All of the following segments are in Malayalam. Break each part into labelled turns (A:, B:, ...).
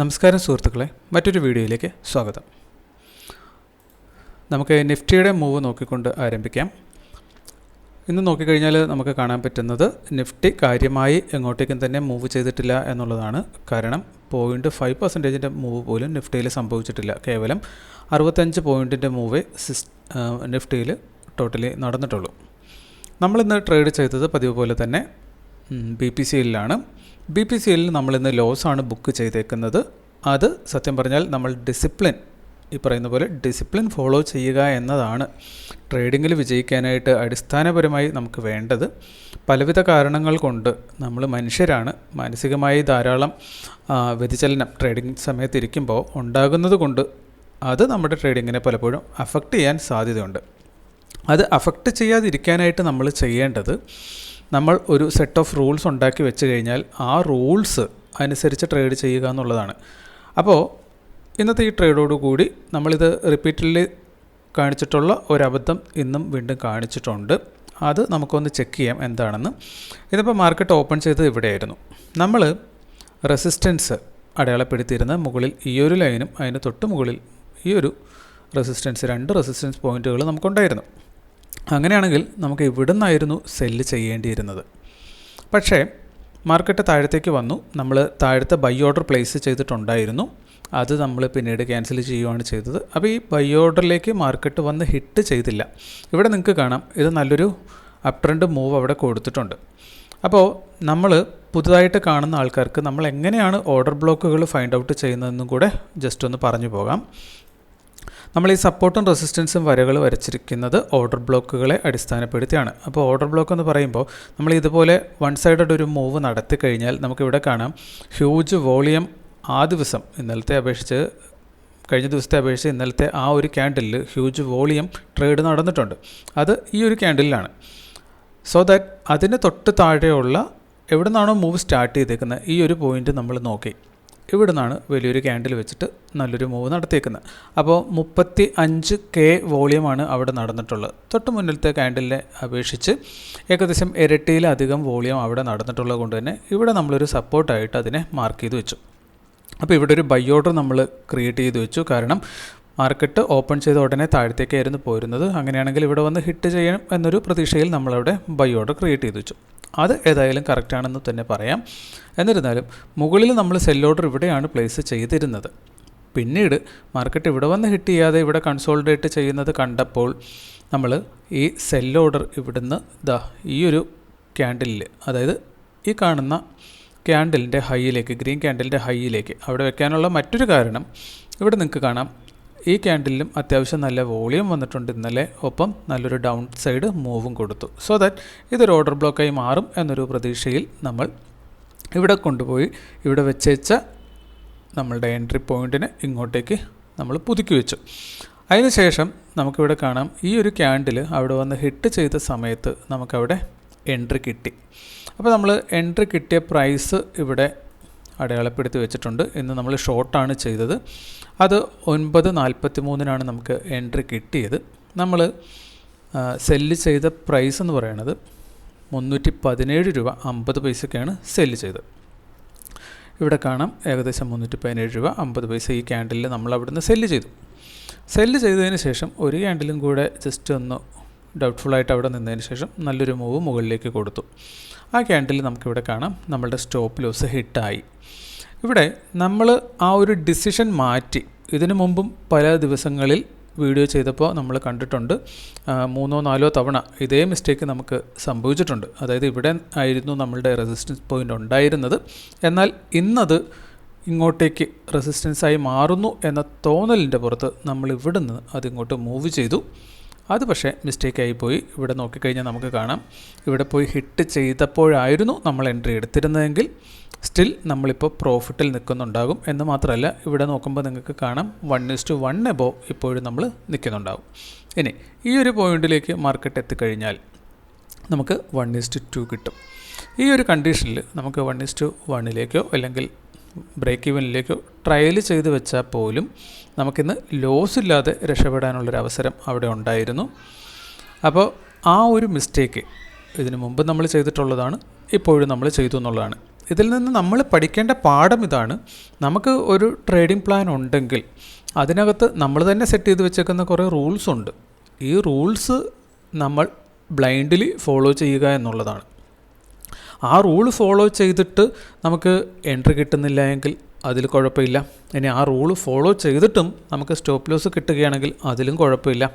A: നമസ്കാരം സുഹൃത്തുക്കളെ മറ്റൊരു വീഡിയോയിലേക്ക് സ്വാഗതം. നമുക്ക് നിഫ്റ്റിയുടെ മൂവ് നോക്കിക്കൊണ്ട് ആരംഭിക്കാം. ഇന്ന് നോക്കിക്കഴിഞ്ഞാൽ നമുക്ക് കാണാൻ പറ്റുന്നത് നിഫ്റ്റി കാര്യമായി എങ്ങോട്ടേക്കും തന്നെ മൂവ് ചെയ്തിട്ടില്ല എന്നുള്ളതാണ് കാരണം പോയിന്റ് ഫൈവ് പെർസെന്റേജിന്റെ മൂവ് പോലും നിഫ്റ്റിയിൽ സംഭവിച്ചിട്ടില്ല. കേവലം അറുപത്തഞ്ച് പോയിന്റിന്റെ മൂവേ സിസ് നിഫ്റ്റിയിൽ ടോട്ടലി നടന്നിട്ടുള്ളൂ. നമ്മളിന്ന് ട്രേഡ് ചെയ്തത് പതിവ് പോലെ തന്നെ ബി പി സി എല്ലിലാണ് ബി പി സി എല്ലിൽ നമ്മളിന്ന് ലോസാണ് ബുക്ക് ചെയ്തേക്കുന്നത്. അത് സത്യം പറഞ്ഞാൽ നമ്മൾ ഡിസിപ്ലിൻ ഈ പറയുന്ന പോലെ ഡിസിപ്ലിൻ ഫോളോ ചെയ്യുക എന്നതാണ് ട്രേഡിങ്ങിൽ വിജയിക്കാനായിട്ട് അടിസ്ഥാനപരമായി നമുക്ക് വേണ്ടത്. പലവിധ കാരണങ്ങൾ കൊണ്ട് നമ്മൾ മനുഷ്യരാണ്. മാനസികമായി ധാരാളം വ്യതിചലനം ട്രേഡിംഗ് സമയത്ത് ഇരിക്കുമ്പോൾ ഉണ്ടാകുന്നത് കൊണ്ട് അത് നമ്മുടെ ട്രേഡിങ്ങിനെ പലപ്പോഴും അഫക്റ്റ് ചെയ്യാൻ സാധ്യതയുണ്ട്. അത് അഫക്റ്റ് ചെയ്യാതിരിക്കാനായിട്ട് നമ്മൾ ചെയ്യേണ്ടത് നമ്മൾ ഒരു സെറ്റ് ഓഫ് റൂൾസ് ഉണ്ടാക്കി വെച്ച് കഴിഞ്ഞാൽ ആ റൂൾസ് അനുസരിച്ച് ട്രേഡ് ചെയ്യുക എന്നുള്ളതാണ്. അപ്പോൾ ഇന്നത്തെ ഈ ട്രേഡോടുകൂടി നമ്മളിത് റിപ്പീറ്റഡ്ലി കാണിച്ചിട്ടുള്ള ഒരബദ്ധം ഇന്നും വീണ്ടും കാണിച്ചിട്ടുണ്ട്. അത് നമുക്കൊന്ന് ചെക്ക് ചെയ്യാം എന്താണെന്ന്. ഇതിപ്പോൾ മാർക്കറ്റ് ഓപ്പൺ ചെയ്തത് ഇവിടെയായിരുന്നു. നമ്മൾ റെസിസ്റ്റൻസ് അടയാളപ്പെടുത്തിയിരുന്ന മുകളിൽ ഈ ഒരു ലൈനും അതിന് തൊട്ട് മുകളിൽ ഈ ഒരു റെസിസ്റ്റൻസ് രണ്ട് റെസിസ്റ്റൻസ് പോയിന്റുകൾ നമുക്കുണ്ടായിരുന്നു. അങ്ങനെയാണെങ്കിൽ നമുക്ക് ഇവിടെ നിന്നായിരുന്നു സെല്ല് ചെയ്യേണ്ടിയിരുന്നത്? പക്ഷേ മാർക്കറ്റ് താഴത്തേക്ക് വന്നു. നമ്മൾ താഴത്തെ ബൈ ഓർഡർ പ്ലേസ് ചെയ്തിട്ടുണ്ടായിരുന്നു. അത് നമ്മൾ പിന്നീട് ക്യാൻസൽ ചെയ്യുകയാണ് ചെയ്തത്. അപ്പോൾ ഈ ബൈ ഓർഡറിലേക്ക് മാർക്കറ്റ് വന്ന് ഹിറ്റ് ചെയ്തില്ല. ഇവിടെ നിങ്ങൾക്ക് കാണാം. ഇത് നല്ലൊരു അപ് ട്രെൻഡ് മൂവ് അവിടെ കൊടുത്തിട്ടുണ്ട്. അപ്പോൾ നമ്മൾ പുതുതായിട്ട് കാണുന്ന ആൾക്കാർക്ക് നമ്മൾ എങ്ങനെയാണ് ഓർഡർ ബ്ലോക്കുകൾ ഫൈൻഡ് ഔട്ട് ചെയ്യുന്നതെന്നും കൂടെ ജസ്റ്റ് ഒന്ന് പറഞ്ഞു പോകാം. നമ്മൾ ഈ സപ്പോർട്ടും റെസിസ്റ്റൻസും വരകൾ വരച്ചിരിക്കുന്നത് ഓർഡർ ബ്ലോക്കുകളെ അടിസ്ഥാനപ്പെടുത്തിയാണ്. അപ്പോൾ ഓർഡർ ബ്ലോക്ക് എന്ന് പറയുമ്പോൾ നമ്മൾ ഇതുപോലെ വൺ സൈഡഡ് ഒരു മൂവ് നടത്തി കഴിഞ്ഞാൽ നമുക്കിവിടെ കാണാം. ഹ്യൂജ് വോളിയം ആ ദിവസം ഇന്നലത്തെ അപേക്ഷിച്ച് കഴിഞ്ഞ ദിവസത്തെ അപേക്ഷിച്ച് ഇന്നലത്തെ ആ ഒരു ക്യാൻഡിലിൽ ഹ്യൂജ് വോളിയം ട്രേഡ് നടന്നിട്ടുണ്ട്. അത് ഈ ഒരു ക്യാൻഡിലാണ് സോ ദാറ്റ് അതിന് തൊട്ട് താഴെയുള്ള എവിടെ നിന്നാണോ മൂവ് സ്റ്റാർട്ട് ചെയ്തേക്കുന്നത് ഈ ഒരു പോയിന്റ് നമ്മൾ നോക്കി. ഇവിടെ നിന്നാണ് വലിയൊരു ക്യാൻഡിൽ വെച്ചിട്ട് നല്ലൊരു മൂവ് നടത്തിയേക്കുന്നത്. അപ്പോൾ മുപ്പത്തി അഞ്ച് കെ വോളിയമാണ് അവിടെ നടന്നിട്ടുള്ളത്. തൊട്ട് മുന്നിലത്തെ ക്യാൻഡിലിനെ അപേക്ഷിച്ച് ഏകദേശം ഇരട്ടിയിലധികം വോളിയം അവിടെ നടന്നിട്ടുള്ളത് കൊണ്ട് തന്നെ ഇവിടെ നമ്മളൊരു സപ്പോർട്ടായിട്ട് അതിനെ മാർക്ക് ചെയ്ത് വെച്ചു. അപ്പോൾ ഇവിടെ ഒരു ബൈ ഓർഡർ നമ്മൾ ക്രിയേറ്റ് ചെയ്ത് വെച്ചു. കാരണം മാർക്കറ്റ് ഓപ്പൺ ചെയ്ത ഉടനെ താഴത്തേക്കായിരുന്നു പോരുന്നത്. അങ്ങനെയാണെങ്കിൽ ഇവിടെ വന്ന് ഹിറ്റ് ചെയ്യണം എന്നൊരു പ്രതീക്ഷയിൽ നമ്മളവിടെ ബൈ ഓർഡർ ക്രിയേറ്റ് ചെയ്ത് വെച്ചു. അത് ഏതായാലും കറക്റ്റാണെന്ന് തന്നെ പറയാം. എന്നിരുന്നാലും മുകളിൽ നമ്മൾ സെൽ ഓർഡർ ഇവിടെയാണ് പ്ലേസ് ചെയ്തിരുന്നത്. പിന്നീട് മാർക്കറ്റ് ഇവിടെ വന്ന് ഹിറ്റ് ചെയ്യാതെ ഇവിടെ കൺസോൾഡേറ്റ് ചെയ്യുന്നത് കണ്ടപ്പോൾ നമ്മൾ ഈ സെൽ ഓർഡർ ഇവിടുന്ന് ദാ ഈ ഒരു ക്യാൻഡിലിൽ അതായത് ഈ കാണുന്ന ക്യാൻഡിലിന്റെ ഹൈയിലേക്ക് ഗ്രീൻ ക്യാൻഡിലിന്റെ ഹൈയിലേക്ക് അവിടെ വെക്കാനുള്ള മറ്റൊരു കാരണം ഇവിടെ നിങ്ങൾക്ക് കാണാം. ഈ ക്യാൻഡിലും അത്യാവശ്യം നല്ല വോളിയം വന്നിട്ടുണ്ട്. ഇന്നലെ ഒപ്പം നല്ലൊരു ഡൗൺ സൈഡ് മൂവും കൊടുത്തു. സോ ദാറ്റ് ഇതൊരു ഓർഡർ ബ്ലോക്കായി മാറും എന്നൊരു പ്രതീക്ഷയിൽ നമ്മൾ ഇവിടെ കൊണ്ടുപോയി ഇവിടെ വെച്ചേച്ച നമ്മളുടെ എൻട്രി പോയിന്റിനെ ഇങ്ങോട്ടേക്ക് നമ്മൾ പുതുക്കി വെച്ചു. അതിനുശേഷം നമുക്കിവിടെ കാണാം ഈ ഒരു ക്യാൻഡിൽ അവിടെ വന്ന് ഹിറ്റ് ചെയ്ത സമയത്ത് നമുക്കവിടെ എൻട്രി കിട്ടി. അപ്പോൾ നമ്മൾ എൻട്രി കിട്ടിയ പ്രൈസ് ഇവിടെ അടയാളപ്പെടുത്തി വെച്ചിട്ടുണ്ട്. ഇന്ന് നമ്മൾ ഷോർട്ടാണ് ചെയ്തത്. അത് ഒൻപത് നാൽപ്പത്തി മൂന്നിനാണ് നമുക്ക് എൻട്രി കിട്ടിയത്. നമ്മൾ സെല്ല് ചെയ്ത പ്രൈസ് എന്ന് പറയുന്നത് മുന്നൂറ്റി പതിനേഴ് രൂപ അമ്പത് പൈസക്കാണ് സെല്ല് ചെയ്തത്. ഇവിടെ കാണാം ഏകദേശം മുന്നൂറ്റി പതിനേഴ് രൂപ അമ്പത് പൈസ ഈ ക്യാൻഡിലിൽ നമ്മൾ അവിടുന്ന് സെല്ല് ചെയ്തു. സെല്ല് ചെയ്തതിന് ശേഷം ഒരു ക്യാൻഡിലും കൂടെ ജസ്റ്റ് ഒന്ന് ഡൗട്ട്ഫുള്ളായിട്ട് അവിടെ നിന്നതിന് ശേഷം നല്ലൊരു മൂവ് മുകളിലേക്ക് കൊടുത്തു. ആ ക്യാൻഡിൽ നമുക്കിവിടെ കാണാം. നമ്മളുടെ സ്റ്റോപ്പ് ലോസ് ഹിറ്റായി. ഇവിടെ നമ്മൾ ആ ഒരു ഡിസിഷൻ മാറ്റി ഇതിനു മുമ്പും പല ദിവസങ്ങളിൽ വീഡിയോ ചെയ്തപ്പോൾ നമ്മൾ കണ്ടിട്ടുണ്ട് മൂന്നോ നാലോ തവണ ഇതേ മിസ്റ്റേക്ക് നമുക്ക് സംഭവിച്ചിട്ടുണ്ട്. അതായത് ഇവിടെ ആയിരുന്നു നമ്മളുടെ റെസിസ്റ്റൻസ് പോയിന്റ് ഉണ്ടായിരുന്നത്. എന്നാൽ ഇന്നത് ഇങ്ങോട്ടേക്ക് റെസിസ്റ്റൻസായി മാറുന്നു എന്ന തോന്നലിന്റെ പുറത്ത് നമ്മൾ ഇവിടുന്ന് അതിങ്ങോട്ട് മൂവ് ചെയ്തു. അത് പക്ഷേ മിസ്റ്റേക്കായി പോയി. ഇവിടെ നോക്കിക്കഴിഞ്ഞാൽ നമുക്ക് കാണാം. ഇവിടെ പോയി ഹിറ്റ് ചെയ്തപ്പോഴായിരുന്നു നമ്മൾ എൻട്രി എടുത്തിരുന്നതെങ്കിൽ സ്റ്റിൽ നമ്മളിപ്പോൾ പ്രോഫിറ്റിൽ നിൽക്കുന്നുണ്ടാകും എന്ന് മാത്രമല്ല ഇവിടെ നോക്കുമ്പോൾ നിങ്ങൾക്ക് കാണാം one is to one above ഇപ്പോഴും നമ്മൾ നിൽക്കുന്നുണ്ടാകും. ഇനി ഈ ഒരു പോയിന്റിലേക്ക് മാർക്കറ്റ് എത്തിക്കഴിഞ്ഞാൽ നമുക്ക് വൺ ഇസ്റ്റ് ടു കിട്ടും. ഈ ഒരു കണ്ടീഷനിൽ നമുക്ക് വൺ ഇസ്റ്റു വണ്ണിലേക്കോ അല്ലെങ്കിൽ ബ്രേക്ക് ഇവനിലേക്കോ ട്രയൽ ചെയ്ത് വെച്ചാൽ പോലും നമുക്കിന്ന് ലോസ് ഇല്ലാതെ രക്ഷപ്പെടാനുള്ളൊരു അവസരം അവിടെ ഉണ്ടായിരുന്നു. അപ്പോൾ ആ ഒരു മിസ്റ്റേക്ക് ഇതിനു മുമ്പ് നമ്മൾ ചെയ്തിട്ടുള്ളതാണ് ഇപ്പോഴും നമ്മൾ ചെയ്തു എന്നുള്ളതാണ്. ഇതിൽ നിന്ന് നമ്മൾ പഠിക്കേണ്ട പാഠം ഇതാണ്. നമുക്ക് ഒരു ട്രേഡിംഗ് പ്ലാൻ ഉണ്ടെങ്കിൽ അതിനകത്ത് നമ്മൾ തന്നെ സെറ്റ് ചെയ്ത് വെച്ചേക്കുന്ന കുറേ റൂൾസ് ഉണ്ട്. ഈ റൂൾസ് നമ്മൾ ബ്ലൈൻഡ്ലി ഫോളോ ചെയ്യുക എന്നുള്ളതാണ്. ആ റൂൾ ഫോളോ ചെയ്തിട്ട് നമുക്ക് എൻട്രി കിട്ടുന്നില്ല എങ്കിൽ അതിൽ കുഴപ്പമില്ല. ഇനി ആ റൂൾ ഫോളോ ചെയ്തിട്ടും നമുക്ക് സ്റ്റോപ്പ് ലോസ് കിട്ടുകയാണെങ്കിൽ അതിലും കുഴപ്പമില്ല.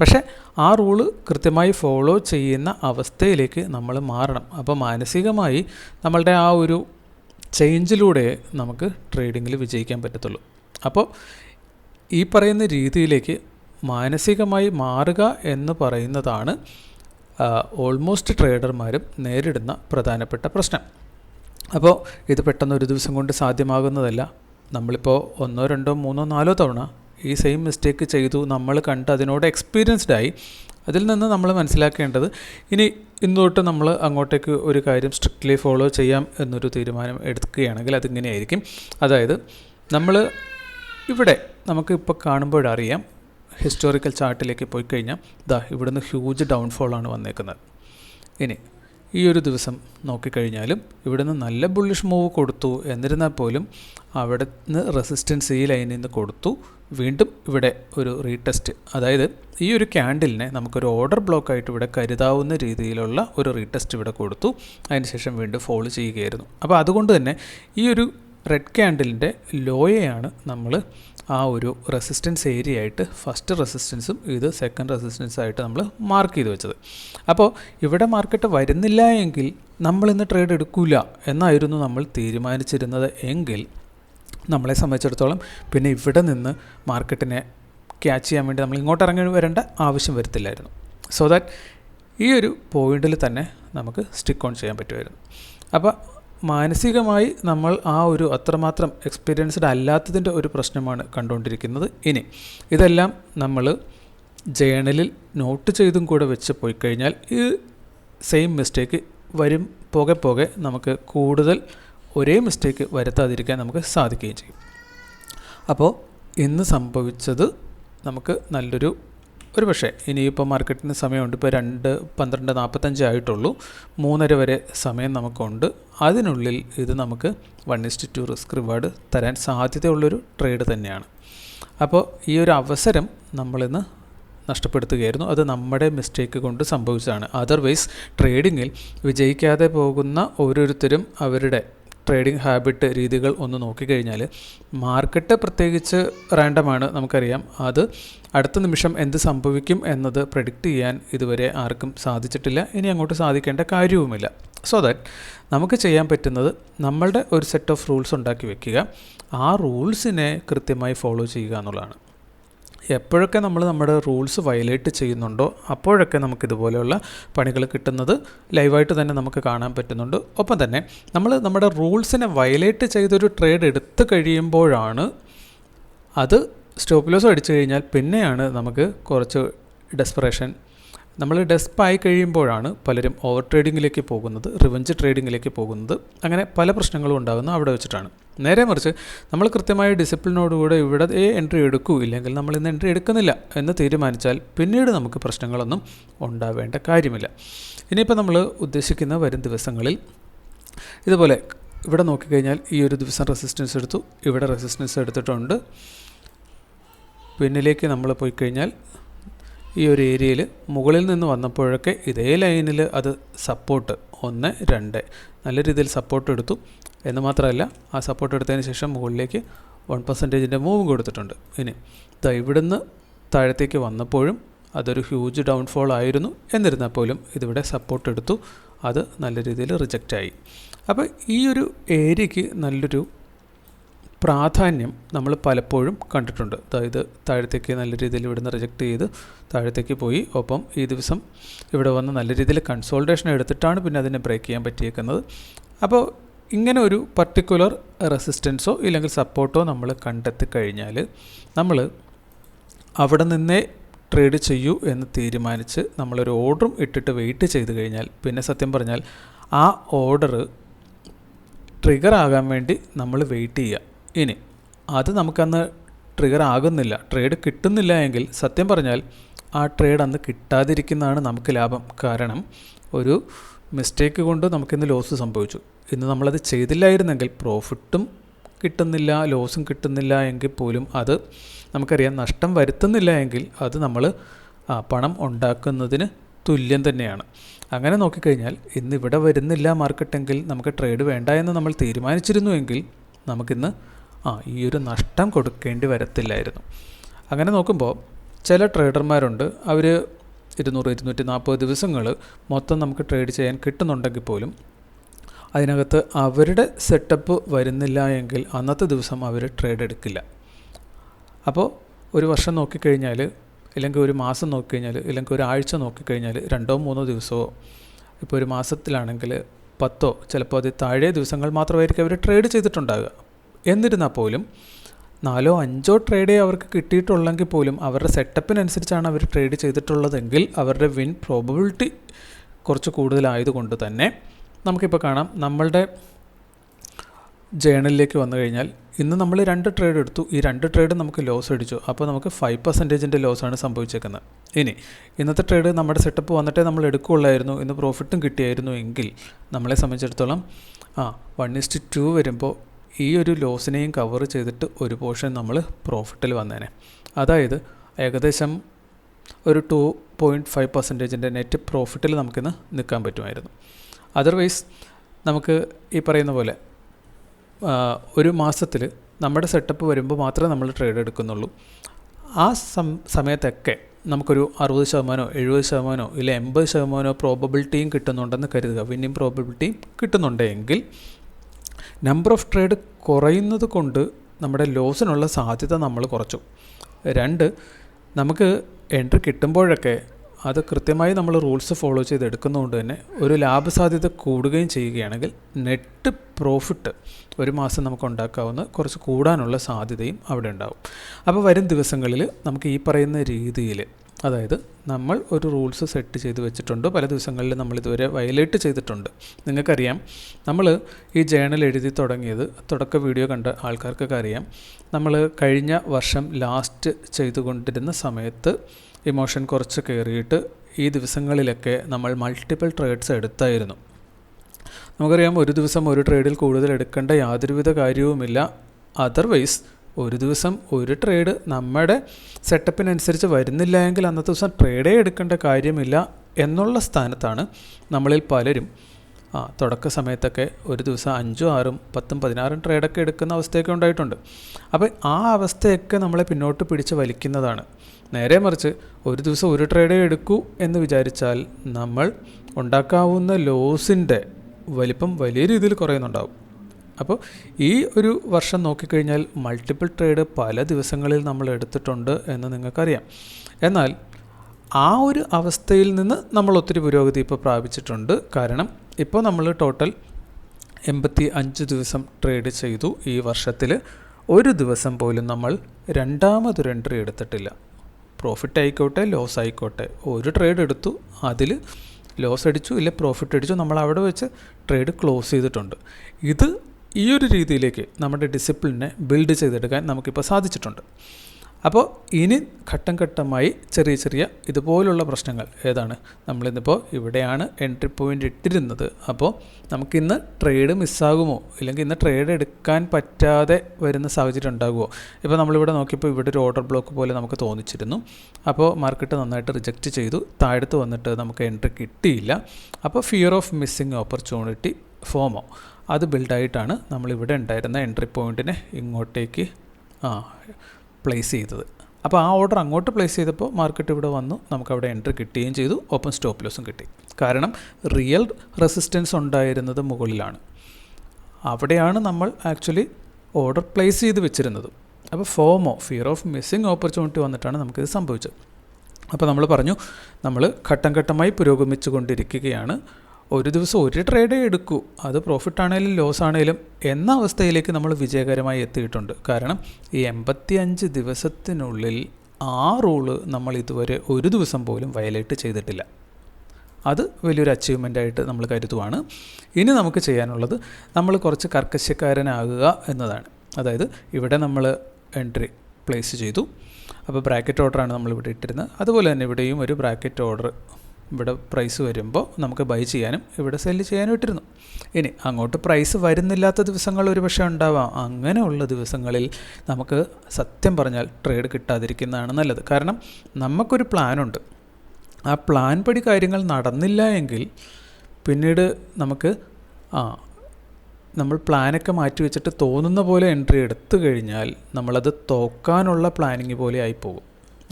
A: പക്ഷേ ആ റൂൾ കൃത്യമായി ഫോളോ ചെയ്യുന്ന അവസ്ഥയിലേക്ക് നമ്മൾ മാറണം. അപ്പോൾ മാനസികമായി നമ്മളുടെ ആ ഒരു ചേഞ്ചിലൂടെ നമുക്ക് ട്രേഡിങ്ങിൽ വിജയിക്കാൻ പറ്റത്തുള്ളൂ. അപ്പോൾ ഈ പറയുന്ന രീതിയിലേക്ക് മാനസികമായി മാറുക എന്ന് പറയുന്നതാണ് ഓൾമോസ്റ്റ് ട്രേഡർമാരും നേരിടുന്ന പ്രധാനപ്പെട്ട പ്രശ്നം. അപ്പോൾ ഇത് പെട്ടെന്ന് ഒരു ദിവസം കൊണ്ട് സാധ്യമാകുന്നതല്ല. നമ്മളിപ്പോൾ ഒന്നോ രണ്ടോ മൂന്നോ നാലോ തവണ ഈ സെയിം മിസ്റ്റേക്ക് ചെയ്തു നമ്മൾ കണ്ട് അതിനോട് എക്സ്പീരിയൻസ്ഡ് ആയി അതിൽ നിന്ന് നമ്മൾ മനസ്സിലാക്കേണ്ടത് ഇനി ഇന്ന് തൊട്ട് നമ്മൾ അങ്ങോട്ടേക്ക് ഒരു കാര്യം സ്ട്രിക്ട്ലി ഫോളോ ചെയ്യാം എന്നൊരു തീരുമാനം എടുക്കുകയാണെങ്കിൽ അതിങ്ങനെയായിരിക്കും അതായത് നമ്മൾ ഇവിടെ നമുക്ക് ഇപ്പോൾ കാണുമ്പോഴറിയാം ഹിസ്റ്റോറിക്കൽ ചാർട്ടിലേക്ക് പോയി കഴിഞ്ഞാൽ ദാ ഇവിടുന്ന് ഹ്യൂജ് ഡൗൺഫോളാണ് വന്നേക്കുന്നത്. ഇനി ഈ ഒരു ദിവസം നോക്കിക്കഴിഞ്ഞാലും ഇവിടുന്ന് നല്ല ബുള്ളിഷ് മൂവ് കൊടുത്തു എന്നിരുന്നാൽ പോലും അവിടെ നിന്ന് റെസിസ്റ്റൻസ് ഈ ലൈനിൽ നിന്ന് കൊടുത്തു. വീണ്ടും ഇവിടെ ഒരു റീടെസ്റ്റ് അതായത് ഈ ഒരു ക്യാൻഡിലിനെ നമുക്കൊരു ഓർഡർ ബ്ലോക്ക് ആയിട്ട് ഇവിടെ കരുതാവുന്ന രീതിയിലുള്ള ഒരു റീടെസ്റ്റ് ഇവിടെ കൊടുത്തു. അതിനുശേഷം വീണ്ടും ഫോളോ ചെയ്യുകയായിരുന്നു. അപ്പോൾ അതുകൊണ്ട് തന്നെ ഈ ഒരു റെഡ് ക്യാൻഡിലിന്റെ ലോയയാണ് നമ്മൾ ആ ഒരു റെസിസ്റ്റൻസ് ഏരിയ ആയിട്ട് ഫസ്റ്റ് റെസിസ്റ്റൻസും ഇത് സെക്കൻഡ് റെസിസ്റ്റൻസ് ആയിട്ട് നമ്മൾ മാർക്ക് ചെയ്ത് വെച്ചത്. അപ്പോൾ ഇവിടെ മാർക്കറ്റ് വരുന്നില്ല എങ്കിൽ നമ്മൾ ഇന്ന് ട്രേഡ് എടുക്കില്ല എന്നായിരുന്നു നമ്മൾ തീരുമാനിച്ചിരുന്നത് എങ്കിൽ നമ്മളെ സംബന്ധിച്ചിടത്തോളം പിന്നെ ഇവിടെ നിന്ന് മാർക്കറ്റിനെ ക്യാച്ച് ചെയ്യാൻ വേണ്ടി നമ്മൾ ഇങ്ങോട്ട് ഇറങ്ങി വരേണ്ട ആവശ്യം വരത്തില്ലായിരുന്നു. സോ ദാറ്റ് ഈ ഒരു പോയിന്റിൽ തന്നെ നമുക്ക് സ്റ്റിക്ക് ഓൺ ചെയ്യാൻ പറ്റുമായിരുന്നു. അപ്പോൾ മാനസികമായി നമ്മൾ ആ ഒരു അത്രമാത്രം എക്സ്പീരിയൻസ്ഡ് അല്ലാത്തതിന്റെ ഒരു പ്രശ്നമാണ് കണ്ടുകൊണ്ടിരിക്കുന്നത്. ഇനി ഇതെല്ലാം നമ്മൾ ജേണലിൽ നോട്ട് ചെയ്തും കൂടെ വെച്ച് പോയി കഴിഞ്ഞാൽ ഈ സെയിം മിസ്റ്റേക്ക് വരും പോകെ പോകെ നമുക്ക് കൂടുതൽ ഒരേ മിസ്റ്റേക്ക് വരുത്താതിരിക്കാൻ നമുക്ക് സാധിക്കുകയും ചെയ്യും. അപ്പോൾ ഇന്ന് സംഭവിച്ചത് നമുക്ക് നല്ലൊരു ഒരു പക്ഷേ ഇനിയിപ്പോൾ മാർക്കറ്റിന് സമയമുണ്ട്. ഇപ്പോൾ രണ്ട് പന്ത്രണ്ട് നാൽപ്പത്തഞ്ച് ആയിട്ടുള്ളൂ. മൂന്നര വരെ സമയം നമുക്കുണ്ട്. അതിനുള്ളിൽ ഇത് നമുക്ക് one is two risk reward തരാൻ സാധ്യതയുള്ളൊരു ട്രേഡ് തന്നെയാണ്. അപ്പോൾ ഈ ഒരു അവസരം നമ്മളിന്ന് നഷ്ടപ്പെടുത്തുകയായിരുന്നു. അത് നമ്മുടെ മിസ്റ്റേക്ക് കൊണ്ട് സംഭവിച്ചതാണ്. അതർവൈസ് ട്രേഡിങ്ങിൽ വിജയിക്കാതെ പോകുന്ന ഓരോരുത്തരും അവരുടെ ട്രേഡിംഗ് ഹാബിറ്റ് രീതികൾ ഒന്ന് നോക്കിക്കഴിഞ്ഞാൽ മാർക്കറ്റ് പ്രത്യേകിച്ച് റാൻഡമാണ് നമുക്കറിയാം. അത് അടുത്ത നിമിഷം എന്ത് സംഭവിക്കും എന്നത് പ്രഡിക്റ്റ് ചെയ്യാൻ ഇതുവരെ ആർക്കും സാധിച്ചിട്ടില്ല. ഇനി അങ്ങോട്ട് സാധിക്കേണ്ട കാര്യവുമില്ല. സോ ദാറ്റ് നമുക്ക് ചെയ്യാൻ പറ്റുന്നത് നമ്മളുടെ ഒരു സെറ്റ് ഓഫ് റൂൾസ് ഉണ്ടാക്കി വെക്കുക. ആ റൂൾസിനെ കൃത്യമായി ഫോളോ ചെയ്യുക എന്നുള്ളതാണ്. എപ്പോഴൊക്കെ നമ്മൾ നമ്മുടെ റൂൾസ് വയലേറ്റ് ചെയ്യുന്നുണ്ടോ അപ്പോഴൊക്കെ നമുക്ക് ഇതുപോലെയുള്ള പണികൾ കിട്ടുന്നത് ലൈവായിട്ട് തന്നെ നമുക്ക് കാണാൻ പറ്റുന്നുണ്ട്. ഒപ്പം തന്നെ നമ്മൾ നമ്മുടെ റൂൾസിനെ വയലേറ്റ് ചെയ്തൊരു ട്രേഡ് എടുത്തു കഴിയുമ്പോഴാണ് അത് സ്റ്റോപ്പ് ലോസ് അടിച്ചു കഴിഞ്ഞാൽ പിന്നെയാണ് നമുക്ക് കുറച്ച് ഡെസ്പറേഷൻ നമ്മൾ ഡെസ്പ് ഡെസ്പായി കഴിയുമ്പോഴാണ് പലരും ഓവർ ട്രേഡിങ്ങിലേക്ക് പോകുന്നത് റിവഞ്ച് ട്രേഡിങ്ങിലേക്ക് പോകുന്നത്. അങ്ങനെ പല പ്രശ്നങ്ങളും ഉണ്ടാകുന്ന അവിടെ വെച്ചിട്ടാണ്. നേരെ മറിച്ച് നമ്മൾ കൃത്യമായ ഡിസിപ്ലിനോടുകൂടെ ഇവിടെ എൻട്രി എടുക്കൂ ഇല്ലെങ്കിൽ നമ്മൾ ഇന്ന് എൻട്രി എടുക്കുന്നില്ല എന്ന് തീരുമാനിച്ചാൽ പിന്നീട് നമുക്ക് പ്രശ്നങ്ങളൊന്നും ഉണ്ടാവേണ്ട കാര്യമില്ല. ഇനിയിപ്പോൾ നമ്മൾ ഉദ്ദേശിക്കുന്ന വരും ദിവസങ്ങളിൽ ഇതുപോലെ ഇവിടെ നോക്കിക്കഴിഞ്ഞാൽ ഈ ഒരു ദിവസം റെസിസ്റ്റൻസ് എടുത്തു ഇവിടെ റെസിസ്റ്റൻസ് എടുത്തിട്ടുണ്ട്. പിന്നിലേക്ക് നമ്മൾ പോയി കഴിഞ്ഞാൽ ഈ ഒരു ഏരിയയിൽ മുകളിൽ നിന്ന് വന്നപ്പോഴൊക്കെ ഇതേ ലൈനിൽ അത് സപ്പോർട്ട് ഒന്ന് രണ്ട്. നല്ല രീതിയിൽ സപ്പോർട്ട് എടുത്തു. എന്ന് മാത്രമല്ല ആ സപ്പോർട്ട് എടുത്തതിന് ശേഷം മുകളിലേക്ക് വൺ പെർസെന്റേജിന്റെ മൂവ് കൊടുത്തിട്ടുണ്ട്. ഇനി ഇതാ ഇവിടുന്ന് താഴത്തേക്ക് വന്നപ്പോഴും അതൊരു ഹ്യൂജ് ഡൗൺഫോൾ ആയിരുന്നു. എന്നിരുന്നാൽ പോലും ഇതിവിടെ സപ്പോർട്ട് എടുത്തു. അത് നല്ല രീതിയിൽ റിജക്റ്റായി അപ്പോൾ ഈ ഒരു ഏരിയയ്ക്ക് നല്ലൊരു പ്രാധാന്യം നമ്മൾ പലപ്പോഴും കണ്ടിട്ടുണ്ട്. അതായത് താഴത്തേക്ക് നല്ല രീതിയിൽ ഇവിടുന്ന് റിജക്റ്റ് ചെയ്ത് താഴത്തേക്ക് പോയി. ഒപ്പം ഈ ദിവസം ഇവിടെ വന്ന് നല്ല രീതിയിൽ കൺസോൾട്ടേഷൻ എടുത്തിട്ടാണ് പിന്നെ അതിനെ ബ്രേക്ക് ചെയ്യാൻ പറ്റിയേക്കുന്നത്. അപ്പോൾ ഇങ്ങനെ ഒരു പർട്ടിക്കുലർ റെസിസ്റ്റൻസോ ഇല്ലെങ്കിൽ സപ്പോർട്ടോ നമ്മൾ കണ്ടെത്തി കഴിഞ്ഞാൽ നമ്മൾ അവിടെ നിന്നേ ട്രേഡ് ചെയ്യൂ എന്ന് തീരുമാനിച്ച് നമ്മളൊരു ഓർഡറും ഇട്ടിട്ട് വെയിറ്റ് ചെയ്ത് കഴിഞ്ഞാൽ പിന്നെ സത്യം പറഞ്ഞാൽ ആ ഓർഡർ ട്രിഗർ ആകാൻ വേണ്ടി നമ്മൾ വെയിറ്റ് ചെയ്യുക. ഇനി അത് നമുക്കന്ന് ട്രിഗർ ആകുന്നില്ല. ട്രേഡ് കിട്ടുന്നില്ല എങ്കിൽ സത്യം പറഞ്ഞാൽ ആ ട്രേഡ് അന്ന് കിട്ടാതിരിക്കുന്നതാണ് നമുക്ക് ലാഭം. കാരണം ഒരു മിസ്റ്റേക്ക് കൊണ്ട് നമുക്കിന്ന് ലോസ് സംഭവിച്ചു. ഇന്ന് നമ്മളത് ചെയ്തില്ലായിരുന്നെങ്കിൽ പ്രോഫിറ്റും കിട്ടുന്നില്ല ലോസും കിട്ടുന്നില്ല എങ്കിൽ പോലും അത് നമുക്കറിയാം നഷ്ടം വരുത്തുന്നില്ല എങ്കിൽ അത് നമ്മൾ പണം ഉണ്ടാക്കുന്നതിന് തുല്യം തന്നെയാണ്. അങ്ങനെ നോക്കിക്കഴിഞ്ഞാൽ ഇന്ന് ഇവിടെ വരുന്നില്ല മാർക്കറ്റെങ്കിൽ നമുക്ക് ട്രേഡ് വേണ്ട എന്ന് നമ്മൾ തീരുമാനിച്ചിരുന്നുവെങ്കിൽ നമുക്കിന്ന് ആ ഈ ഒരു നഷ്ടം കൊടുക്കേണ്ടി വരത്തില്ലായിരുന്നു. അങ്ങനെ നോക്കുമ്പോൾ ചില ട്രേഡർമാരുണ്ട് അവർ ഇരുന്നൂറ് ഇരുന്നൂറ്റി നാൽപ്പത് ദിവസങ്ങൾ മൊത്തം നമുക്ക് ട്രേഡ് ചെയ്യാൻ കിട്ടുന്നുണ്ടെങ്കിൽ പോലും അതിനകത്ത് അവരുടെ സെറ്റപ്പ് വരുന്നില്ല എങ്കിൽ അന്നത്തെ ദിവസം അവർ ട്രേഡ് എടുക്കില്ല. അപ്പോൾ ഒരു വർഷം നോക്കിക്കഴിഞ്ഞാൽ ഇല്ലെങ്കിൽ ഒരു മാസം നോക്കിക്കഴിഞ്ഞാൽ ഇല്ലെങ്കിൽ ഒരു ആഴ്ച നോക്കിക്കഴിഞ്ഞാൽ രണ്ടോ മൂന്നോ ദിവസമോ ഇപ്പോൾ ഒരു മാസത്തിലാണെങ്കിൽ പത്തോ ചിലപ്പോൾ അത് താഴെ ദിവസങ്ങൾ മാത്രമായിരിക്കും അവർ ട്രേഡ് ചെയ്തിട്ടുണ്ടാകുക എന്നിരുന്നാൽ പോലും നാലോ അഞ്ചോ ട്രേഡേ അവർക്ക് കിട്ടിയിട്ടുള്ളെങ്കിൽ പോലും അവരുടെ സെറ്റപ്പിനനുസരിച്ചാണ് അവർ ട്രേഡ് ചെയ്തിട്ടുള്ളതെങ്കിൽ അവരുടെ വിൻ പ്രോബബിലിറ്റി കുറച്ച് കൂടുതലായതുകൊണ്ട് തന്നെ നമുക്കിപ്പോൾ കാണാം നമ്മളുടെ ജേണലിലേക്ക് വന്നു കഴിഞ്ഞാൽ ഇന്ന് നമ്മൾ രണ്ട് ട്രേഡ് എടുത്തു. ഈ രണ്ട് ട്രേഡ് നമുക്ക് ലോസ് അടിച്ചു. അപ്പോൾ നമുക്ക് ഫൈവ് പെർസെന്റേജിന്റെ ലോസാണ് സംഭവിച്ചേക്കുന്നത്. ഇനി ഇന്നത്തെ ട്രേഡ് നമ്മുടെ സെറ്റപ്പ് വന്നിട്ടേ നമ്മൾ എടുക്കുകയുള്ളായിരുന്നു. ഇന്ന് പ്രോഫിറ്റും കിട്ടിയായിരുന്നു എങ്കിൽ നമ്മളെ സംബന്ധിച്ചിടത്തോളം ആ വൺ ഇസ്റ്റ് ടു വരുമ്പോൾ ഈ ഒരു ലോസിനെയും കവർ ചെയ്തിട്ട് ഒരു പോർഷൻ നമ്മൾ പ്രോഫിറ്റിൽ വന്നേനെ. അതായത് ഏകദേശം ഒരു ടു പോയിന്റ് ഫൈവ് പെർസെന്റേജിന്റെ നെറ്റ് പ്രോഫിറ്റിൽ നമുക്കിന്ന് നിൽക്കാൻ പറ്റുമായിരുന്നു. അതർവൈസ് നമുക്ക് ഈ പറയുന്ന പോലെ ഒരു മാസത്തിൽ നമ്മുടെ സെറ്റപ്പ് വരുമ്പോൾ മാത്രമേ നമ്മൾ ട്രേഡ് എടുക്കുന്നുള്ളൂ. ആ സം സമയത്തൊക്കെ നമുക്കൊരു അറുപത് ശതമാനമോ എഴുപത് ശതമാനമോ ഇല്ല എൺപത് ശതമാനമോ പ്രോബബിലിറ്റിയും കിട്ടുന്നുണ്ടെന്ന് കരുതുക. വിന്നിങ് പ്രോബബിലിറ്റിയും കിട്ടുന്നുണ്ടെങ്കിൽ നമ്പർ ഓഫ് ട്രേഡ് കുറയുന്നത് കൊണ്ട് നമ്മുടെ ലോസിനുള്ള സാധ്യത നമ്മൾ കുറച്ചു. രണ്ട് നമുക്ക് എൻട്രി കിട്ടുമ്പോഴൊക്കെ അത് കൃത്യമായി നമ്മൾ റൂൾസ് ഫോളോ ചെയ്ത് എടുക്കുന്നതുകൊണ്ട് തന്നെ ഒരു ലാഭ സാധ്യത കൂടുകയും ചെയ്യുകയാണെങ്കിൽ നെറ്റ് പ്രോഫിറ്റ് ഒരു മാസം നമുക്ക് ഉണ്ടാക്കാവുന്ന കുറച്ച് കൂടാനുള്ള സാധ്യതയും അവിടെ ഉണ്ടാവും. അപ്പോൾ വരും ദിവസങ്ങളിൽ നമുക്ക് ഈ പറയുന്ന രീതിയിൽ അതായത് നമ്മൾ ഒരു റൂൾസ് സെറ്റ് ചെയ്ത് വെച്ചിട്ടുണ്ട്. പല ദിവസങ്ങളിൽ നമ്മൾ ഇതുവരെ വയലേറ്റ് ചെയ്തിട്ടുണ്ട്. നിങ്ങൾക്കറിയാം നമ്മൾ ഈ ജേണൽ എഴുതി തുടങ്ങിയത് തുടക്ക വീഡിയോ കണ്ട ആൾക്കാർക്കൊക്കെ അറിയാം. നമ്മൾ കഴിഞ്ഞ വർഷം ലാസ്റ്റ് ചെയ്തുകൊണ്ടിരുന്ന സമയത്ത് ഇമോഷൻ കുറച്ച് കയറിയിട്ട് ഈ ദിവസങ്ങളിലൊക്കെ നമ്മൾ മൾട്ടിപ്പിൾ ട്രേഡ്സ് എടുത്തായിരുന്നു. നമുക്കറിയാം ഒരു ദിവസം ഒരു ട്രേഡിൽ കൂടുതൽ എടുക്കേണ്ട യാതൊരുവിധ കാര്യവുമില്ല. അതർവൈസ് ഒരു ദിവസം ഒരു ട്രേഡ് നമ്മുടെ സെറ്റപ്പിനനുസരിച്ച് വരുന്നില്ല എങ്കിൽ അന്നത്തെ ദിവസം ട്രേഡേ എടുക്കേണ്ട കാര്യമില്ല എന്നുള്ള സ്ഥാനത്താണ് നമ്മളിൽ പലരും. ആ തുടക്ക സമയത്തൊക്കെ ഒരു ദിവസം അഞ്ചും ആറും പത്തും പതിനാറും ട്രേഡൊക്കെ എടുക്കുന്ന അവസ്ഥയൊക്കെ ഉണ്ടായിട്ടുണ്ട്. അപ്പോൾ ആ അവസ്ഥയൊക്കെ നമ്മളെ പിന്നോട്ട് പിടിച്ച് വലിക്കുന്നതാണ്. നേരെ മറിച്ച് ഒരു ദിവസം ഒരു ട്രേഡേ എടുക്കൂ എന്ന് വിചാരിച്ചാൽ നമ്മൾ ഉണ്ടാക്കാവുന്ന ലോസിന്റെ വലിപ്പം വലിയ രീതിയിൽ കുറയുന്നുണ്ടാവും. അപ്പോൾ ഈ ഒരു വർഷം നോക്കിക്കഴിഞ്ഞാൽ മൾട്ടിപ്പിൾ ട്രേഡ് പല ദിവസങ്ങളിൽ നമ്മൾ എടുത്തിട്ടുണ്ട് എന്ന് നിങ്ങൾക്കറിയാം. എന്നാൽ ആ ഒരു അവസ്ഥയിൽ നിന്ന് നമ്മൾ ഒത്തിരി പുരോഗതി ഇപ്പോൾ പ്രാപിച്ചിട്ടുണ്ട്. കാരണം ഇപ്പോൾ നമ്മൾ ടോട്ടൽ എൺപത്തി അഞ്ച് ദിവസം ട്രേഡ് ചെയ്തു ഈ വർഷത്തിൽ. ഒരു ദിവസം പോലും നമ്മൾ രണ്ടാമതൊരു എൻട്രി എടുത്തിട്ടില്ല. പ്രോഫിറ്റ് ആയിക്കോട്ടെ ലോസ് ആയിക്കോട്ടെ. ഒരു ട്രേഡ് എടുത്തു. അതിൽ ലോസ് അടിച്ചു ഇല്ല പ്രോഫിറ്റ് അടിച്ചു. നമ്മൾ അവിടെ വെച്ച് ട്രേഡ് ക്ലോസ് ചെയ്തിട്ടുണ്ട്. ഇത് ഈ ഒരു രീതിയിലേക്ക് നമ്മുടെ ഡിസിപ്ലിനെ ബിൽഡ് ചെയ്തെടുക്കാൻ നമുക്കിപ്പോൾ സാധിച്ചിട്ടുണ്ട്. അപ്പോൾ ഇനി ഘട്ടം ഘട്ടമായി ചെറിയ ചെറിയ ഇതുപോലുള്ള പ്രശ്നങ്ങൾ ഏതാണ്? നമ്മളിന്നിപ്പോൾ ഇവിടെയാണ് എൻട്രി പോയിന്റ് ഇട്ടിരുന്നത്. അപ്പോൾ നമുക്കിന്ന് ട്രേഡ് മിസ്സാകുമോ ഇല്ലെങ്കിൽ ഇന്ന് ട്രേഡ് എടുക്കാൻ പറ്റാതെ വരുന്ന സാഹചര്യം ഉണ്ടാകുമോ? ഇപ്പോൾ നമ്മളിവിടെ നോക്കിയപ്പോൾ ഇവിടെ ഒരു ഓർഡർ ബ്ലോക്ക് പോലെ നമുക്ക് തോന്നിച്ചിരുന്നു. അപ്പോൾ മാർക്കറ്റ് നന്നായിട്ട് റിജക്റ്റ് ചെയ്തു. താഴത്ത് വന്നിട്ട് നമുക്ക് എൻട്രി കിട്ടിയില്ല. അപ്പോൾ fear of missing opportunity FOMO. അത് ബിൽഡായിട്ടാണ് നമ്മളിവിടെ ഉണ്ടായിരുന്ന എൻട്രി പോയിന്റിനെ ഇങ്ങോട്ടേക്ക് ആ പ്ലേസ് ചെയ്തത്. അപ്പോൾ ആ ഓർഡർ അങ്ങോട്ട് പ്ലേസ് ചെയ്തപ്പോൾ മാർക്കറ്റ് ഇവിടെ വന്നു. നമുക്കവിടെ എൻട്രി കിട്ടുകയും ചെയ്തു. ഓപ്പൺ സ്റ്റോപ്പ് ലോസും കിട്ടി. കാരണം റിയൽ റെസിസ്റ്റൻസ് ഉണ്ടായിരുന്നത് മുകളിലാണ്. അവിടെയാണ് നമ്മൾ ആക്ച്വലി ഓർഡർ പ്ലേസ് ചെയ്ത് വെച്ചിരുന്നത്. അപ്പോൾ FOMO fear of missing opportunity വന്നിട്ടാണ് നമുക്കിത് സംഭവിച്ചത്. അപ്പോൾ നമ്മൾ പറഞ്ഞു നമ്മൾ ഘട്ടം ഘട്ടമായി പുരോഗമിച്ചു കൊണ്ടിരിക്കുകയാണ് ഒരു ദിവസം ഒരു ട്രേഡേ എടുക്കൂ. അത് പ്രോഫിറ്റ് ആണെങ്കിലും ലോസ് ആണെങ്കിലും എന്ന അവസ്ഥയിലേക്ക് നമ്മൾ വിജയകരമായി എത്തിയിട്ടുണ്ട്. കാരണം ഈ എൺപത്തി അഞ്ച് ദിവസത്തിനുള്ളിൽ ആ റൂൾ നമ്മൾ ഇതുവരെ ഒരു ദിവസം പോലും വയലേറ്റ് ചെയ്തിട്ടില്ല. അത് വലിയൊരു അച്ചീവ്മെന്റ് ആയിട്ട് നമ്മൾ കരുതുവാണ്. ഇനി നമുക്ക് ചെയ്യാനുള്ളത് നമ്മൾ കുറച്ച് കർക്കശക്കാരനാകുക എന്നതാണ്. അതായത് ഇവിടെ നമ്മൾ എൻട്രി പ്ലേസ് ചെയ്തു. അപ്പോൾ ബ്രാക്കറ്റ് ഓർഡറാണ് നമ്മൾ ഇവിടെ ഇട്ടിരുന്നത്. അതുപോലെ തന്നെ ഇവിടെയും ഒരു ബ്രാക്കറ്റ് ഓർഡർ ഇവിടെ പ്രൈസ് വരുമ്പോൾ നമുക്ക് ബൈ ചെയ്യാനും ഇവിടെ സെല്ല് ചെയ്യാനും ഇട്ടിരുന്നു. ഇനി അങ്ങോട്ട് പ്രൈസ് വരുന്നില്ലാത്ത ദിവസങ്ങൾ ഒരു പക്ഷേ ഉണ്ടാവാം അങ്ങനെയുള്ള ദിവസങ്ങളിൽ നമുക്ക് സത്യം പറഞ്ഞാൽ ട്രേഡ് കിട്ടാതിരിക്കുന്നതാണ് നല്ലത്. കാരണം നമുക്കൊരു പ്ലാനുണ്ട് ആ പ്ലാൻ പടി കാര്യങ്ങൾ നടന്നില്ല എങ്കിൽ പിന്നീട് നമുക്ക് ആ നമ്മൾ പ്ലാനൊക്കെ മാറ്റി വെച്ചിട്ട് തോന്നുന്ന പോലെ എൻട്രി എടുത്തു കഴിഞ്ഞാൽ നമ്മളത് തോക്കാനുള്ള പ്ലാനിങ് പോലെ ആയി പോകും.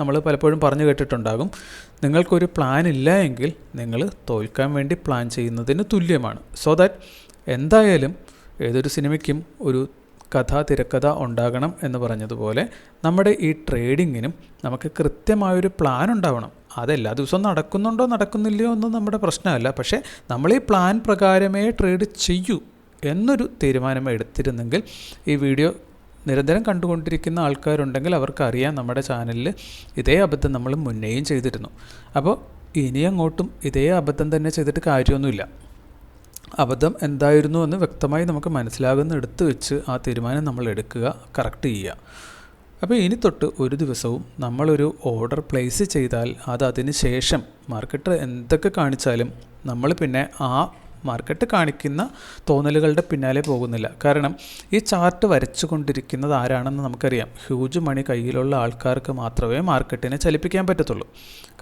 A: നമ്മൾ പലപ്പോഴും പറഞ്ഞു കേട്ടിട്ടുണ്ടാകും നിങ്ങൾക്കൊരു പ്ലാൻ ഇല്ല എങ്കിൽ നിങ്ങൾ തോൽക്കാൻ വേണ്ടി പ്ലാൻ ചെയ്യുന്നതിന് തുല്യമാണ്. സോ ദാറ്റ് എന്തായാലും ഏതൊരു സിനിമയ്ക്കും ഒരു കഥ തിരക്കഥ ഉണ്ടാകണം എന്ന് പറഞ്ഞതുപോലെ നമ്മുടെ ഈ ട്രേഡിങ്ങിനും നമുക്ക് കൃത്യമായൊരു പ്ലാൻ ഉണ്ടാവണം. അതെല്ലാ ദിവസവും നടക്കുന്നുണ്ടോ നടക്കുന്നില്ലയോ ഒന്നും നമ്മുടെ പ്രശ്നമല്ല. പക്ഷേ നമ്മൾ ഈ പ്ലാൻ പ്രകാരമേ ട്രേഡ് ചെയ്യൂ എന്നൊരു തീരുമാനം എടുത്തിരുന്നെങ്കിൽ ഈ വീഡിയോ നിരന്തരം കണ്ടുകൊണ്ടിരിക്കുന്ന ആൾക്കാരുണ്ടെങ്കിൽ അവർക്കറിയാം നമ്മുടെ ചാനലിൽ ഇതേ അബദ്ധം നമ്മൾ മുന്നേയും ചെയ്തിരുന്നു. അപ്പോൾ ഇനി അങ്ങോട്ടും ഇതേ അബദ്ധം തന്നെ ചെയ്തിട്ട് കാര്യമൊന്നുമില്ല. അബദ്ധം എന്തായിരുന്നു എന്ന് വ്യക്തമായി നമുക്ക് മനസ്സിലാകുന്ന എടുത്ത് വെച്ച് ആ തീരുമാനം നമ്മൾ എടുക്കുക കറക്റ്റ് ചെയ്യുക. അപ്പോൾ ഇനി തൊട്ട് ഒരു ദിവസവും നമ്മളൊരു ഓർഡർ പ്ലേസ് ചെയ്താൽ അത് അതിന് ശേഷം മാർക്കറ്റ് എന്തൊക്കെ കാണിച്ചാലും നമ്മൾ പിന്നെ ആ മാർക്കറ്റ് കാണിക്കുന്ന തോന്നലുകളുടെ പിന്നാലെ പോകുന്നില്ല. കാരണം ഈ ചാർട്ട് വരച്ചു കൊണ്ടിരിക്കുന്നത് ആരാണെന്ന് നമുക്കറിയാം. ഹ്യൂജ് മണി കയ്യിലുള്ള ആൾക്കാർക്ക് മാത്രമേ മാർക്കറ്റിനെ ചലിപ്പിക്കാൻ പറ്റത്തുള്ളൂ.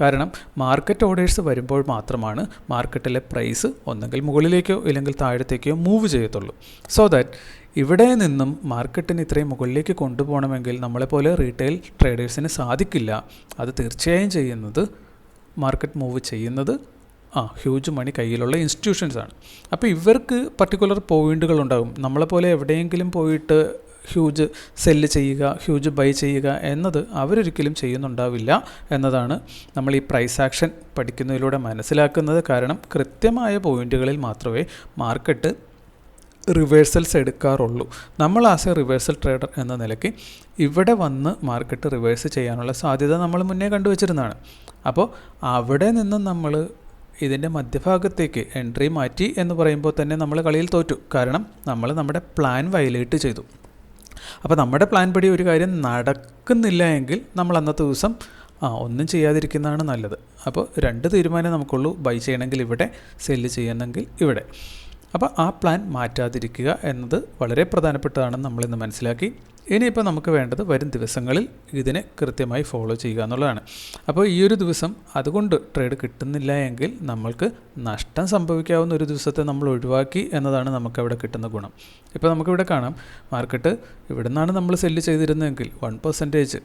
A: കാരണം മാർക്കറ്റ് ഓർഡേഴ്സ് വരുമ്പോൾ മാത്രമാണ് മാർക്കറ്റിലെ പ്രൈസ് ഒന്നെങ്കിൽ മുകളിലേക്കോ ഇല്ലെങ്കിൽ താഴത്തേക്കോ മൂവ് ചെയ്യത്തുള്ളൂ. സോ ദാറ്റ് ഇവിടെ നിന്നും മാർക്കറ്റിന് ഇത്രയും മുകളിലേക്ക് കൊണ്ടുപോകണമെങ്കിൽ നമ്മളെപ്പോലെ റീറ്റെയിൽ ട്രേഡേഴ്സിന് സാധിക്കില്ല. അത് തീർച്ചയായും ചെയ്യുന്നത് മാർക്കറ്റ് മൂവ് ചെയ്യുന്നത് ആ ഹ്യൂജ് മണി കയ്യിലുള്ള ഇൻസ്റ്റിറ്റ്യൂഷൻസാണ് അപ്പോൾ ഇവർക്ക് പർട്ടിക്കുലർ പോയിന്റുകൾ ഉണ്ടാകും നമ്മളെപ്പോലെ എവിടെയെങ്കിലും പോയിട്ട് ഹ്യൂജ് സെല്ല് ചെയ്യുക ഹ്യൂജ് ബൈ ചെയ്യുക എന്നത് അവരൊരിക്കലും ചെയ്യുന്നുണ്ടാവില്ല എന്നതാണ് നമ്മൾ ഈ പ്രൈസ് ആക്ഷൻ പഠിക്കുന്നതിലൂടെ മനസ്സിലാക്കുന്നത്. കാരണം കൃത്യമായ പോയിന്റുകളിൽ മാത്രമേ മാർക്കറ്റ് റിവേഴ്സൽസ് എടുക്കാറുള്ളൂ. നമ്മൾ ആസ് എ റിവേഴ്സൽ ട്രേഡർ എന്ന നിലയ്ക്ക് ഇവിടെ വന്ന് മാർക്കറ്റ് റിവേഴ്സ് ചെയ്യാനുള്ള സാധ്യത നമ്മൾ മുന്നേ കണ്ടുവച്ചിരുന്നതാണ്. അപ്പോൾ അവിടെ നിന്ന് നമ്മൾ ഇതിന്റെ മധ്യഭാഗത്തേക്ക് എൻട്രി മാറ്റി എന്ന് പറയുമ്പോൾ തന്നെ നമ്മൾ കളിയിൽ തോറ്റു. കാരണം നമ്മൾ നമ്മുടെ പ്ലാൻ വയലേറ്റ് ചെയ്തു. അപ്പോൾ നമ്മുടെ പ്ലാൻ പടി ഒരു കാര്യം നടക്കുന്നില്ല എങ്കിൽ നമ്മൾ അന്നത്തെ ദിവസം ആ ഒന്നും ചെയ്യാതിരിക്കുന്നതാണ് നല്ലത്. അപ്പോൾ രണ്ട് തീരുമാനം നമുക്കുള്ളൂ. ബൈ ചെയ്യണമെങ്കിൽ ഇവിടെ സെല്ല് ചെയ്യണമെങ്കിൽ ഇവിടെ. അപ്പോൾ ആ പ്ലാൻ മാറ്റാതിരിക്കുക എന്നത് വളരെ പ്രധാനപ്പെട്ടതാണെന്ന് നമ്മളിന്ന് മനസ്സിലാക്കി. ഇനിയിപ്പോൾ നമുക്ക് വേണ്ടത് വരും ദിവസങ്ങളിൽ ഇതിനെ കൃത്യമായി ഫോളോ ചെയ്യുക എന്നുള്ളതാണ്. അപ്പോൾ ഈ ഒരു ദിവസം അതുകൊണ്ട് ട്രേഡ് കിട്ടുന്നില്ല എങ്കിൽ നമ്മൾക്ക് നഷ്ടം സംഭവിക്കാവുന്ന ഒരു ദിവസത്തെ നമ്മൾ ഒഴിവാക്കി എന്നതാണ് നമുക്കവിടെ കിട്ടുന്ന ഗുണം. ഇപ്പോൾ നമുക്കിവിടെ കാണാം മാർക്കറ്റ് ഇവിടെ നിന്നാണ് നമ്മൾ സെല്ല് ചെയ്തിരുന്നതെങ്കിൽ വൺ പെർസെന്റേജ്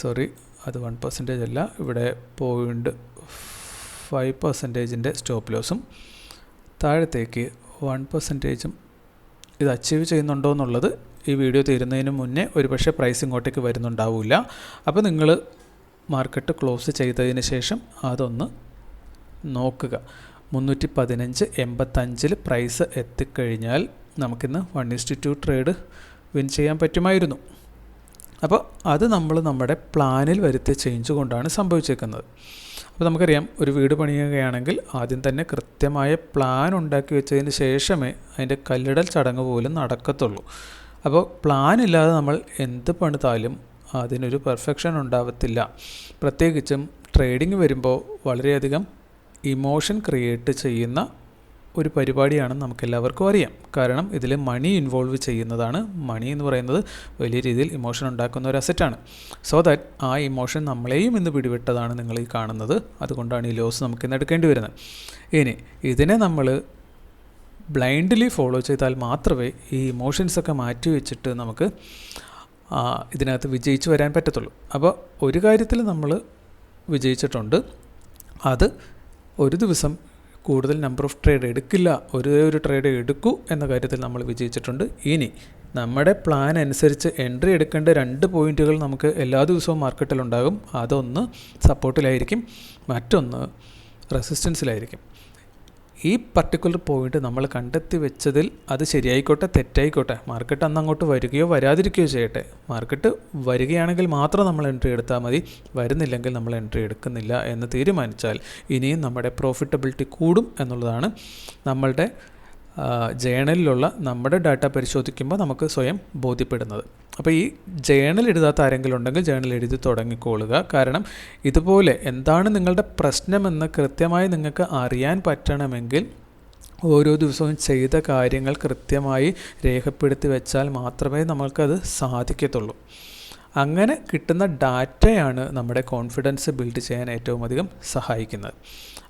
A: സോറി അത് വൺ പെർസെന്റേജ് അല്ല ഇവിടെ പോയിന്റ് ഫൈവ് പെർസെന്റേജിന്റെ സ്റ്റോപ്പ് ലോസും താഴത്തേക്ക് വൺ പെർസെന്റേജും ഇത് അച്ചീവ് ചെയ്യുന്നുണ്ടോ എന്നുള്ളത് ഈ വീഡിയോ തീരുന്നതിന് മുന്നേ ഒരുപക്ഷെ പ്രൈസ് ഇങ്ങോട്ടേക്ക് വരുന്നുണ്ടാവില്ല അപ്പോൾ നിങ്ങൾ മാർക്കറ്റ് ക്ലോസ് ചെയ്തതിന് ശേഷം അതൊന്ന് നോക്കുക. മുന്നൂറ്റി പതിനഞ്ച് എൺപത്തഞ്ചിൽ പ്രൈസ് എത്തിക്കഴിഞ്ഞാൽ നമുക്കിന്ന് one is two trade win ചെയ്യാൻ പറ്റുമായിരുന്നു. അപ്പോൾ അത് നമ്മൾ നമ്മുടെ പ്ലാനിൽ വരുത്തിയ ചേഞ്ച് കൊണ്ടാണ് സംഭവിച്ചേക്കുന്നത്. അപ്പോൾ നമുക്കറിയാം ഒരു വീട് പണിയുകയാണെങ്കിൽ ആദ്യം തന്നെ കൃത്യമായ പ്ലാൻ ഉണ്ടാക്കി വെച്ചതിന് ശേഷമേ അതിന്റെ കല്ലിടൽ ചടങ്ങ് പോലും നടക്കത്തുള്ളൂ. അപ്പോൾ പ്ലാൻ ഇല്ലാതെ നമ്മൾ എന്ത് പണിതാലും അതിനൊരു പെർഫെക്ഷൻ ഉണ്ടാവത്തില്ല. പ്രത്യേകിച്ചും ട്രേഡിംഗ് വരുമ്പോൾ വളരെയധികം ഇമോഷൻ ക്രിയേറ്റ് ചെയ്യുന്ന ഒരു പരിപാടിയാണ് നമുക്കെല്ലാവർക്കും അറിയാം. കാരണം ഇതിൽ മണി ഇൻവോൾവ് ചെയ്യുന്നതാണ്. മണി എന്ന് പറയുന്നത് വലിയ രീതിയിൽ ഇമോഷൻ ഉണ്ടാക്കുന്ന ഒരു അസറ്റാണ് സോ ദാറ്റ് ആ ഇമോഷൻ നമ്മളെയും ഇന്ന് പിടിവിട്ടതാണ് നിങ്ങൾ ഈ കാണുന്നത്. അതുകൊണ്ടാണ് ഈ ലോസ് നമുക്ക് ഇന്ന് എടുക്കേണ്ടി വരുന്നത്. ഇനി ഇതിനെ നമ്മൾ ബ്ലൈൻഡ്ലി ഫോളോ ചെയ്താൽ മാത്രമേ ഈ ഇമോഷൻസൊക്കെ മാറ്റി വെച്ചിട്ട് നമുക്ക് ഇതിനകത്ത് വിജയിച്ച് വരാൻ പറ്റത്തുള്ളൂ. അപ്പോൾ ഒരു കാര്യത്തിൽ നമ്മൾ വിജയിച്ചിട്ടുണ്ട്. അത് ഒരു ദിവസം കൂടുതൽ നമ്പർ ഓഫ് ട്രേഡ് എടുക്കില്ല ഒരേ ഒരു ട്രേഡ് എടുക്കൂ എന്ന കാര്യത്തിൽ നമ്മൾ വിജയിച്ചിട്ടുണ്ട്. ഇനി നമ്മുടെ പ്ലാൻ അനുസരിച്ച് എൻട്രി എടുക്കേണ്ട രണ്ട് പോയിന്റുകൾ നമുക്ക് എല്ലാ ദിവസവും മാർക്കറ്റിലുണ്ടാകും അതൊന്ന് സപ്പോർട്ടിലായിരിക്കും മറ്റൊന്ന് റെസിസ്റ്റൻസിലായിരിക്കും ഈ പർട്ടിക്കുലർ പോയിന്റ് നമ്മൾ കണ്ടെത്തി വെച്ചതിൽ അത് ശരിയായിക്കോട്ടെ തെറ്റായിക്കോട്ടെ മാർക്കറ്റ് അന്ന് അങ്ങോട്ട് വരികയോ വരാതിരിക്കുകയോ ചെയ്യട്ടെ. മാർക്കറ്റ് വരികയാണെങ്കിൽ മാത്രം നമ്മൾ എൻട്രി എടുത്താൽ മതി. വരുന്നില്ലെങ്കിൽ നമ്മൾ എൻട്രി എടുക്കുന്നില്ല എന്ന് തീരുമാനിച്ചാൽ ഇനിയും നമ്മുടെ പ്രോഫിറ്റബിലിറ്റി കൂടും എന്നുള്ളതാണ് നമ്മളുടെ ജേണലിലുള്ള നമ്മുടെ ഡാറ്റ പരിശോധിക്കുമ്പോൾ നമുക്ക് സ്വയം ബോധ്യപ്പെടുന്നത്. അപ്പോൾ ഈ ജേണൽ എഴുതാത്ത ആരെങ്കിലും ഉണ്ടെങ്കിൽ ജേണൽ എഴുതി തുടങ്ങിക്കൊള്ളുക കാരണം ഇതുപോലെ എന്താണ് നിങ്ങളുടെ പ്രശ്നമെന്ന് കൃത്യമായി നിങ്ങൾക്ക് അറിയാൻ പറ്റണമെങ്കിൽ ഓരോ ദിവസവും ചെയ്ത കാര്യങ്ങൾ കൃത്യമായി രേഖപ്പെടുത്തി വെച്ചാൽ മാത്രമേ നമ്മൾക്കത് സാധിക്കത്തുള്ളൂ. അങ്ങനെ കിട്ടുന്ന ഡാറ്റയാണ് നമ്മുടെ കോൺഫിഡൻസ് ബിൽഡ് ചെയ്യാൻ ഏറ്റവും അധികം സഹായിക്കുന്നത്.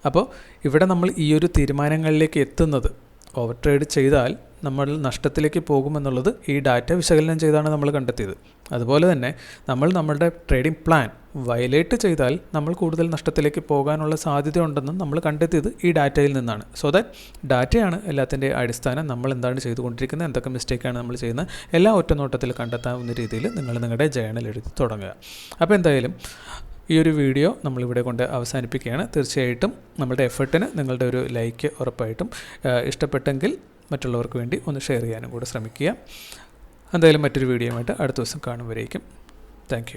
A: അപ്പോൾ ഇവിടെ നമ്മൾ ഈ ഒരു തീരുമാനങ്ങളിലേക്ക് എത്തുന്നത് ഓവർ ട്രേഡ് ചെയ്താൽ നമ്മൾ നഷ്ടത്തിലേക്ക് പോകുമെന്നുള്ളത് ഈ ഡാറ്റ വിശകലനം ചെയ്താണ് നമ്മൾ കണ്ടെത്തിയത്. അതുപോലെ തന്നെ നമ്മൾ നമ്മളുടെ ട്രേഡിംഗ് പ്ലാൻ വയലേറ്റ് ചെയ്താൽ നമ്മൾ കൂടുതൽ നഷ്ടത്തിലേക്ക് പോകാനുള്ള സാധ്യത ഉണ്ടെന്നും നമ്മൾ കണ്ടെത്തിയത് ഈ ഡാറ്റയിൽ നിന്നാണ്. സോ ദാറ്റ് ഡാറ്റയാണ് എല്ലാത്തിന്റെ അടിസ്ഥാനം നമ്മൾ എന്താണ് ചെയ്തുകൊണ്ടിരിക്കുന്നത് എന്തൊക്കെ മിസ്റ്റേക്കാണ് നമ്മൾ ചെയ്യുന്നത് എല്ലാ ഒറ്റനോട്ടത്തിൽ കണ്ടെത്താവുന്ന രീതിയിൽ നിങ്ങൾ നിങ്ങളുടെ ജേണൽ എഴുതി തുടങ്ങുക. അപ്പോൾ എന്തായാലും ഈ ഒരു വീഡിയോ നമ്മളിവിടെ കൊണ്ട് അവസാനിപ്പിക്കുകയാണ്. തീർച്ചയായിട്ടും നമ്മുടെ എഫേർട്ടിന് നിങ്ങളുടെ ഒരു ലൈക്ക് ഉറപ്പായിട്ടും ഇഷ്ടപ്പെട്ടെങ്കിൽ മറ്റുള്ളവർക്ക് വേണ്ടി ഒന്ന് ഷെയർ ചെയ്യാനും കൂടെ ശ്രമിക്കുക. എന്തായാലും മറ്റൊരു വീഡിയോയുമായിട്ട് അടുത്ത ദിവസം കാണുമ്പോഴേക്കും. താങ്ക്